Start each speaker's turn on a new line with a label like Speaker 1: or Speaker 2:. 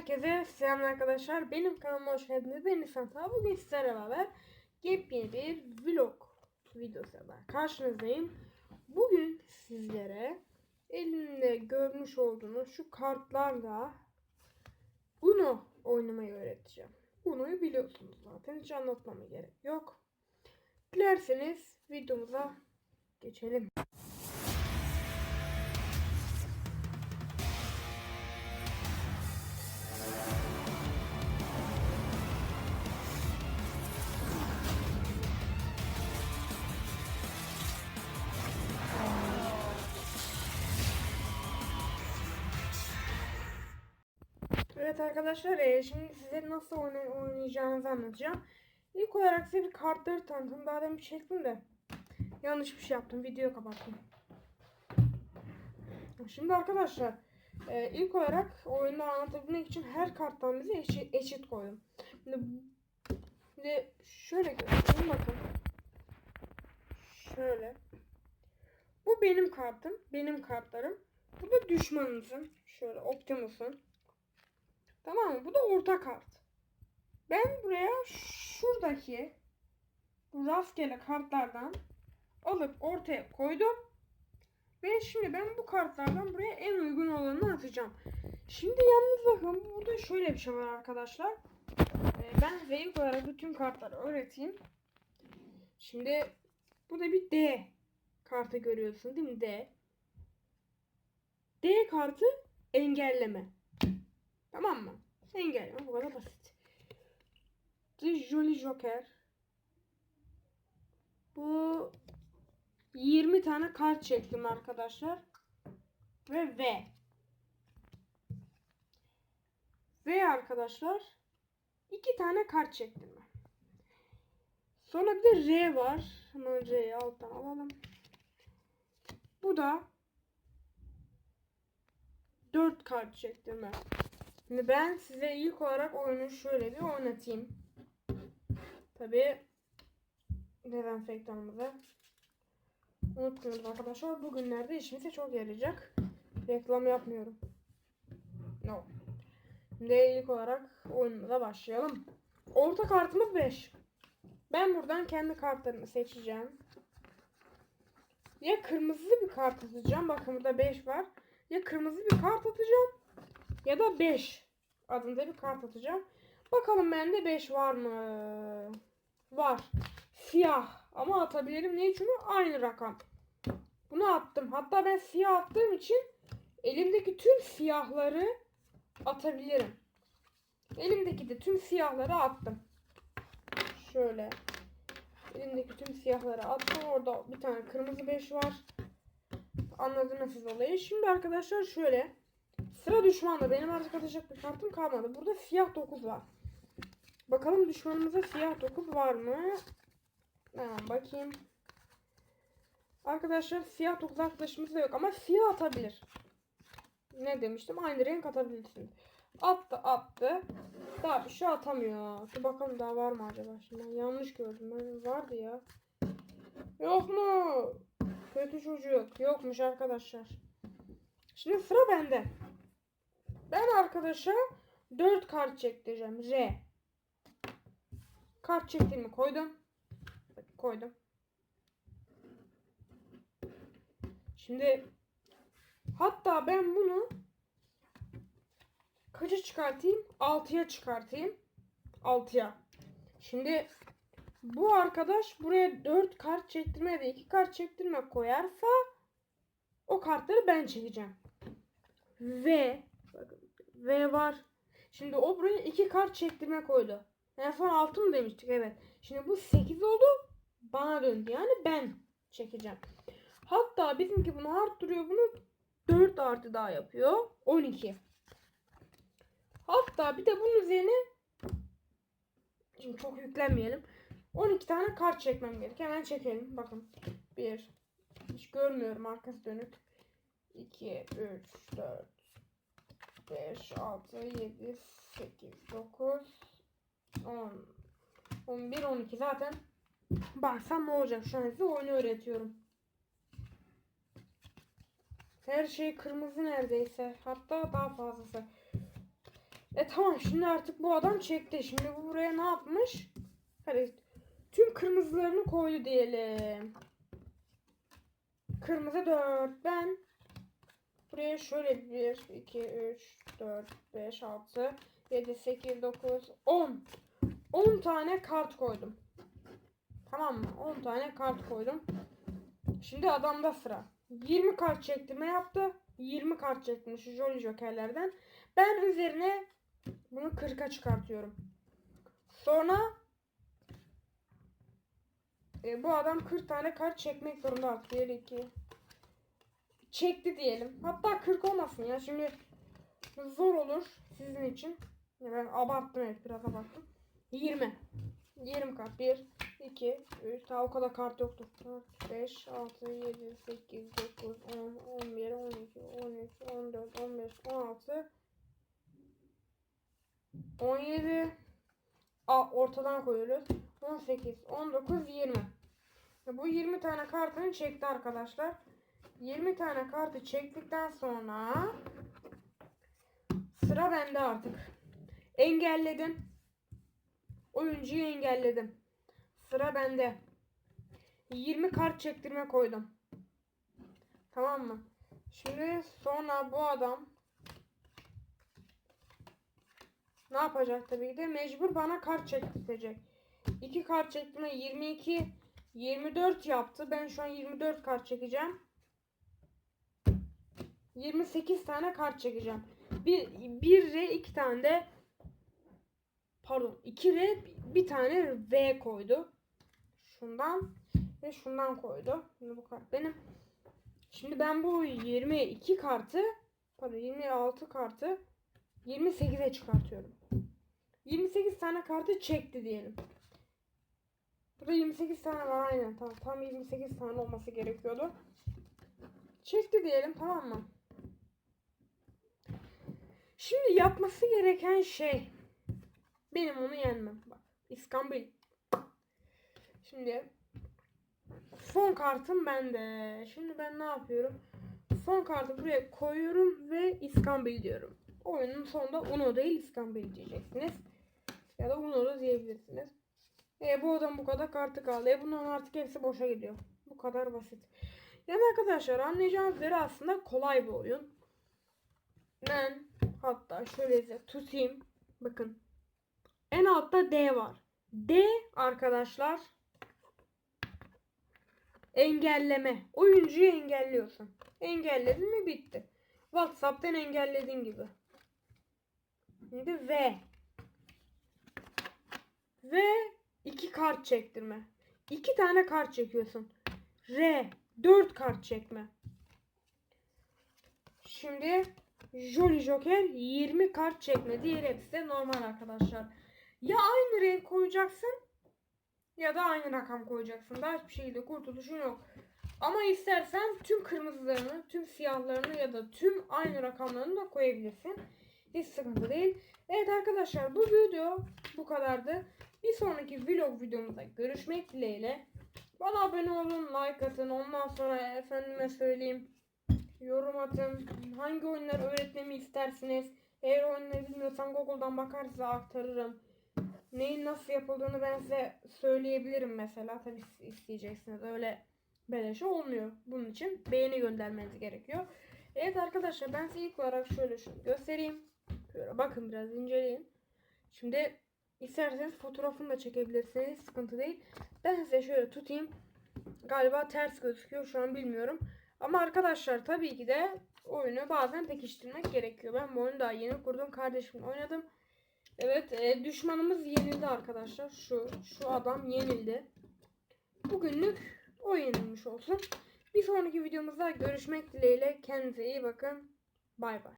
Speaker 1: Herkese selam arkadaşlar. Benim kanalıma hoş geldiniz. Ben İhsan Taha. Bugün sizlerle beraber yepyeni bir vlog videosuyla karşınızdayım. Bugün sizlere elimde görmüş olduğunuz şu kartlarla Uno oynamayı öğreteceğim. Uno'yu biliyorsunuz zaten. Hiç anlatmama gerek yok. Dilerseniz videomuza geçelim. Evet arkadaşlar e, şimdi size nasıl oyna- oynayacağınızı anlatacağım. İlk olarak size bir kartları tanıtım. Daha demin çektim de yanlış bir şey yaptım. Videoyu kapattım. Şimdi arkadaşlar e, ilk olarak oyunu anlatabilmek için her karttan bize eşit, eşit koydum. Şimdi, şimdi şöyle göstereyim bakın. Şöyle. Bu benim kartım. Benim kartlarım. Bu da düşmanınızın. Şöyle Optimus'un. Tamam mı? Bu da orta kart. Ben buraya şuradaki bu rastgele kartlardan alıp ortaya koydum. Ve şimdi ben bu kartlardan buraya en uygun olanını atacağım. Şimdi yalnız bakın burada şöyle bir şey var arkadaşlar. Ee, ben ilk olarak bütün kartları öğreteyim. Şimdi burada bir D kartı görüyorsun değil mi? D. D kartı engelleme. Tamam mı? Engelleme bu kadar basit. The Jolly Joker. Bu 20 tane kart çektim arkadaşlar. Ve V. V arkadaşlar. 2 tane kart çektim ben. Sonra bir de R var. Hemen R'yi alttan alalım. Bu da 4 kart çektim ben. Şimdi ben size ilk olarak oyunu şöyle bir oynatayım. Tabi dezenfektanımızı unutmuyoruz arkadaşlar. Bugünlerde işimize çok yarayacak. Reklam yapmıyorum. No. Şimdi ilk olarak oyunumuza başlayalım. Orta kartımız 5. Ben buradan kendi kartlarımı seçeceğim. Ya kırmızı bir kart atacağım. Bakın burada 5 var. Ya kırmızı bir kart atacağım ya da 5 adında bir kart atacağım. Bakalım bende 5 var mı? Var. Siyah ama atabilirim. Niye? Çünkü aynı rakam. Bunu attım. Hatta ben siyah attığım için elimdeki tüm siyahları atabilirim. Elimdeki de tüm siyahları attım. Şöyle. Elimdeki tüm siyahları attım. Orada bir tane kırmızı 5 var. Anladınız siz olayı. Şimdi arkadaşlar şöyle. Sıra düşmanda benim artık atacak bir kartım kalmadı. Burada siyah 9 var. Bakalım düşmanımızda siyah 9 var mı? Hemen bakayım. Arkadaşlar siyah 9 arkadaşımız da yok ama siyah atabilir. Ne demiştim? Aynı renk atabilirsin. Attı attı. Daha bir şey atamıyor. Dur bakalım daha var mı acaba? Şimdi ben yanlış gördüm. Ben vardı ya. Yok mu? Kötü çocuk. Yokmuş arkadaşlar. Şimdi sıra bende. Ben arkadaşa 4 kart çektireceğim. R. Kart çektiğimi koydum. Koydum. Şimdi hatta ben bunu kaça çıkartayım? 6'ya çıkartayım. 6'ya. Şimdi bu arkadaş buraya 4 kart çektirme ve 2 kart çektirme koyarsa o kartları ben çekeceğim. Ve V var. Şimdi o buraya 2 kart çektirme koydu. En son 6 mı demiştik? Evet. Şimdi bu 8 oldu. Bana döndü. Yani ben çekeceğim. Hatta bizimki bunu arttırıyor. Bunu 4 artı daha yapıyor. 12. Hatta bir de bunun üzerine Şimdi çok yüklenmeyelim. 12 tane kart çekmem gerek. Hemen çekelim. Bakın. 1 Hiç görmüyorum arkası dönük. 2 3 4 5 6 7 8 9 10 11 12 zaten baksam ne olacak şu an size oyunu öğretiyorum. Her şey kırmızı neredeyse. Hatta daha fazlası. Evet tamam şimdi artık bu adam çekti. Şimdi bu buraya ne yapmış? Hadi tüm kırmızılarını koydu diyelim. Kırmızı 4. Ben buraya şöyle 1, 2, 3, 4, 5, 6, 7, 8, 9, 10. 10 tane kart koydum. Tamam mı? 10 tane kart koydum. Şimdi adamda sıra. 20 kart çektirme yaptı. 20 kart çektirmiş şu Jolly Joker'lerden. Ben üzerine bunu 40'a çıkartıyorum. Sonra e, bu adam 40 tane kart çekmek zorunda artık. 1, 2 çekti diyelim. Hatta 40 olmasın ya. Şimdi zor olur sizin için. Ben abarttım evet biraz abarttım. 20. 20 kart. 1, 2, 3. Daha o kadar kart yoktu. 4, 5, 6, 7, 8, 9, 10, 11, 12, 13, 14, 15, 16, 17. A, ortadan koyuyoruz. 18, 19, 20. Ya Bu 20 tane kartını çekti arkadaşlar. 20 tane kartı çektikten sonra sıra bende artık. Engelledim. Oyuncuyu engelledim. Sıra bende. 20 kart çektirme koydum. Tamam mı? Şimdi sonra bu adam ne yapacak tabii de mecbur bana kart çektirecek. 2 kart çektirme 22 24 yaptı. Ben şu an 24 kart çekeceğim. 28 tane kart çekeceğim. Bir, bir R iki tane de pardon 2 R bir tane V koydu. Şundan ve şundan koydu. Şimdi bu kart benim. Şimdi ben bu 22 kartı pardon 26 kartı 28'e çıkartıyorum. 28 tane kartı çekti diyelim. Burada 28 tane var aynen. Tamam, tam 28 tane olması gerekiyordu. Çekti diyelim tamam mı? Şimdi yapması gereken şey benim onu yenmem. Bak İskambil. Şimdi son kartım bende. Şimdi ben ne yapıyorum? Son kartı buraya koyuyorum ve İskambil diyorum. Oyunun sonunda Uno değil İskambil diyeceksiniz. Ya da Uno da diyebilirsiniz. E bu adam bu kadar kartı kaldı. E bunların artık hepsi boşa gidiyor. Bu kadar basit. Yani arkadaşlar anlayacağınız üzere aslında kolay bir oyun. Ben hatta şöyle size tutayım. Bakın. En altta D var. D arkadaşlar engelleme. Oyuncuyu engelliyorsun. Engelledin mi bitti. WhatsApp'tan engellediğin gibi. Şimdi V. Ve iki kart çektirme. İki tane kart çekiyorsun. R. Dört kart çekme. Şimdi Jolly Joker 20 kart çekme. Diğer hepsi de normal arkadaşlar. Ya aynı renk koyacaksın ya da aynı rakam koyacaksın. Daha hiçbir şekilde kurtuluşun yok. Ama istersen tüm kırmızılarını, tüm siyahlarını ya da tüm aynı rakamlarını da koyabilirsin. Hiç sıkıntı değil. Evet arkadaşlar bu video bu kadardı. Bir sonraki vlog videomuzda görüşmek dileğiyle. Bana abone olun, like atın. Ondan sonra efendime söyleyeyim yorum atın. Hangi oyunları öğretmemi istersiniz? Eğer oyunları bilmiyorsam Google'dan bakar size aktarırım. Neyin nasıl yapıldığını ben size söyleyebilirim mesela. Tabii siz isteyeceksiniz. Öyle beleşe olmuyor. Bunun için beğeni göndermeniz gerekiyor. Evet arkadaşlar ben size ilk olarak şöyle şunu göstereyim. Şöyle bakın biraz inceleyin. Şimdi isterseniz fotoğrafını da çekebilirsiniz. Sıkıntı değil. Ben size şöyle tutayım. Galiba ters gözüküyor. Şu an bilmiyorum. Ama arkadaşlar tabii ki de oyunu bazen pekiştirmek gerekiyor. Ben bu oyunu daha yeni kurdum. Kardeşimle oynadım. Evet e, düşmanımız yenildi arkadaşlar. Şu şu adam yenildi. Bugünlük o yenilmiş olsun. Bir sonraki videomuzda görüşmek dileğiyle. Kendinize iyi bakın. Bay bay.